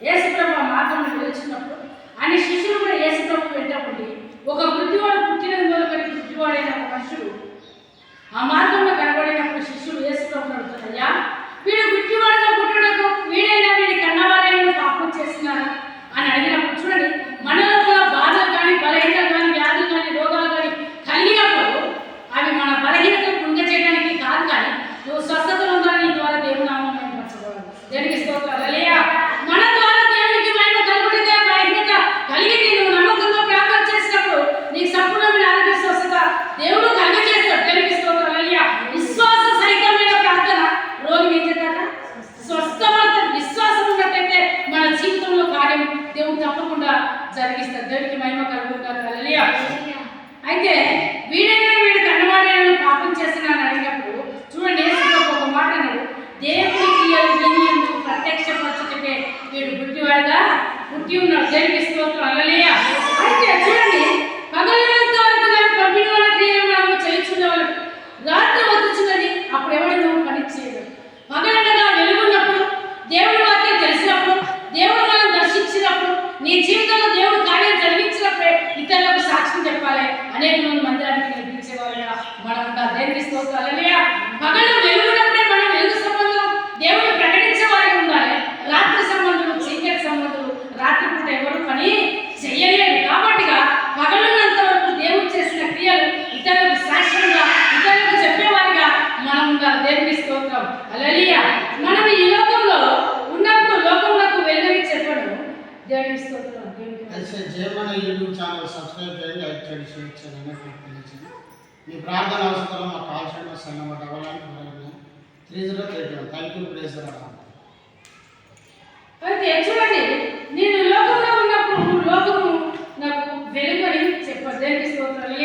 Yes, Prabhu. నీ సంపూర్ణమైన ఆరోగ్య స్వస్థత దేవుడు కలగజేస్తాడు దేవునికి స్తోత్రం అయ్యా విశ్వాస సహితమైన ప్రార్థన రోగి ఏంటంట స్వస్థమంత విశ్వాసం ఉన్నట్టయితే మన జీవితంలో కార్యం దేవుడు తప్పకుండా జరిగిస్తాడు. దేవుడికి మహిమ కలుగుతారు అలలియా అయితే వీడైనా వీడు కన్నవాడైనా పాపం చేసిన అడిగినప్పుడు చూడండి ఒక మాట అన్నాడు. దేవుని క్రియలు విని వీడు పుట్టివాడుగా పుట్టి ఉన్నాడు. దేవునికి స్తోత్రం. అలలియా నీ జీవితంలో దేవుడు కార్యం జరిగించినప్పుడే ఇతరులకు సాక్ష్యం చెప్పాలి. అనేక మంది మందిరానికి నడిపించేవారుగా మనం ఉండాలి స్తోత్రాలు. స్తోత్రాలనే పగలు వెలుగునప్పుడే మనం వెలుగు సంబంధం దేవుడు ప్రకటించే వారికి ఉండాలి. రాత్రి సంబంధులు చీకటి సంబంధులు రాత్రిపూట ఎవరు పని చెయ్యలేరు కాబట్టిగా పగలున్నంత వరకు దేవుడు చేసిన క్రియలు ఇతరులకు సాక్ష్యంగా ఇతరులకు చెప్పేవారిగా మనం ఉండాలి. దేవునికి స్తోత్రం. అలలియా మనం జయమణ యూట్యూబ్ ఛానల్ సబ్స్క్రైబ్ చేయండి లైక్ చేయండి షేర్ చేయండి మీ ప్రార్థన అవసరం మా call centre cell number double nine three zero three two thank you అయితే చూడండి. నేను